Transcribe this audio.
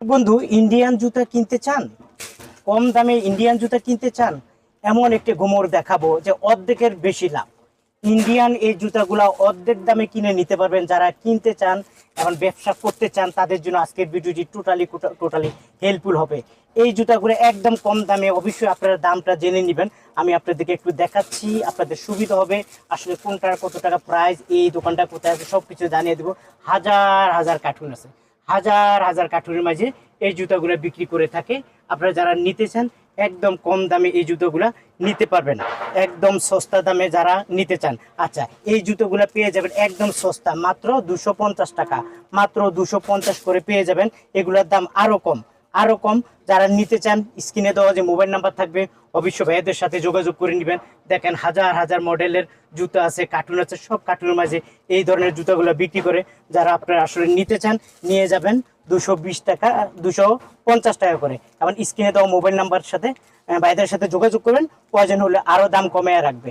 বন্ধু ইন্ডিয়ান জুতা কিনতে চান? কম দামে ইন্ডিয়ান জুতা কিনতে চান? এমন একটি গোমর দেখাবো যে অর্ধেকের বেশি লাভ। ইন্ডিয়ান এই জুতাগুলা অর্ধেক দামে কিনে নিতে পারবেন। যারা কিনতে চান এবং ব্যবসা করতে চান, তাদের জন্য আজকের ভিডিওটি টোটালি টোটালি হেল্পফুল হবে। এই জুতাগুলো একদম কম দামে, অবশ্যই আপনারা দামটা জেনে নেবেন। আমি আপনাদেরকে একটু দেখাচ্ছি, আপনাদের সুবিধা হবে। আসলে কোনটার কত টাকা প্রাইস এই দোকানটা কোথায় আছে সব কিছু জানিয়ে দেবো। হাজার হাজার কার্টুন আছে। হাজার হাজার কাঠুরের মাঝে এই জুতাগুলো বিক্রি করে থাকে। আপনারা যারা নিতে চান, একদম কম দামে এই জুতোগুলা নিতে পারবেন। একদম সস্তা দামে যারা নিতে চান। আচ্ছা এই জুতোগুলা পেয়ে যাবেন একদম সস্তা, মাত্র দুশো টাকা। মাত্র দুশো করে পেয়ে যাবেন। এগুলোর দাম আরও কম। আরও কম। যারা নিতে চান, স্ক্রিনে দেওয়া যে মোবাইল নাম্বার থাকবে অবশ্য ভাইয়াদের সাথে যোগাযোগ করে নেবেন। দেখেন হাজার হাজার মডেলের জুতো আছে কার্টুন আছে, সব কার্টুনের মাঝে এই ধরনের জুতোগুলো বিক্রি করে যারা আপনারা আসলে নিতে চান, নিয়ে যাবেন দুশো বিশ টাকা দুশো পঞ্চাশ টাকা করে। এবং স্ক্রিনে দেওয়া মোবাইল নাম্বার সাথে ভাইদের সাথে যোগাযোগ করবেন। প্রয়োজন হলে আরও দাম কমিয়ে রাখবে।